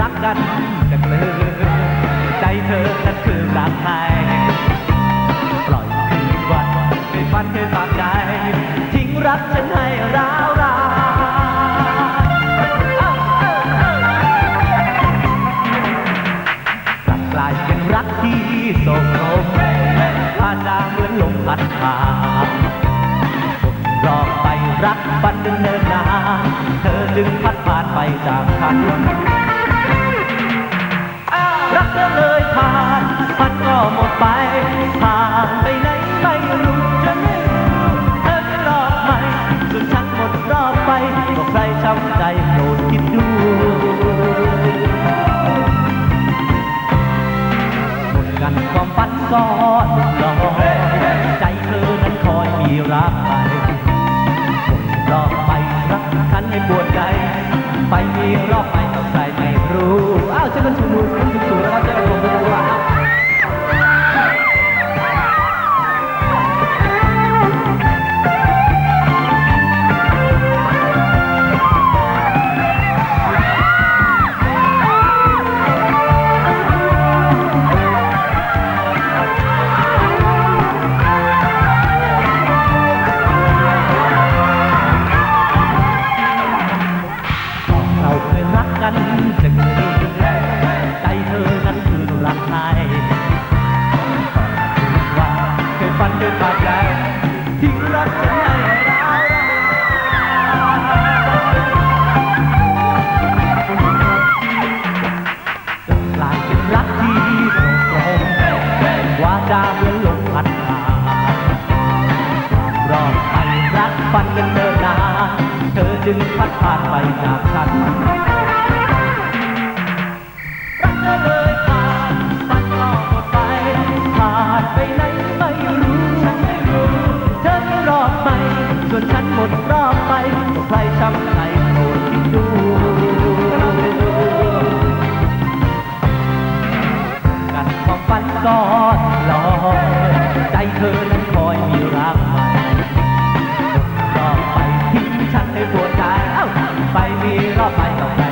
รักกันจะเกลือใจเธอนั้นคือรักใครปล่อยคืนวันเคยฝันเคยฝากใจทิ้งรักฉันให้ร้าวร้าเอ้าเอ้ากลายเป็นรักที่โศกโศกพาจางเหมือนลมพัดผ่านรอไปรักบันเดินเนานเธอจึงพัดผ่านไปจาก รักเธอเลยผ่านมันก็หมดไปผ่านไปไหนไม่รู้จะไม่รู้เธอจะรอดไหมส่วนฉันหมดรอบไปก็ใครช้ำใจโปรดคิดดูหมดกันความฝันก็หลุดลอยใจเธอนั้นคอยมีรักไปหมดรอบไปรักฉันให้ปวดใจ ไปมีรอบไป กับใครไม่รู้อ้า เคยรักกันจะเกินใจเธอนั้นคือรักใครวันเคยฝันเคยฝากใจทิ้งรักฉันให้ร้าวจนกลายเป็นรักที่โปร่งโปร่งว่าจาเหมือนลมพัดผ่านรอบไปรักฟันกันเดินนาเธอจึงพัดผ่านไปจากฉัน ใครช้ำใครปรดคิดดูกันความฝันก็ลอยใจเธอนั้นคอยมีรักใหม่รอบไปทิ้งฉันในดวงใจเอ้าไปมีรอบไปต่อไป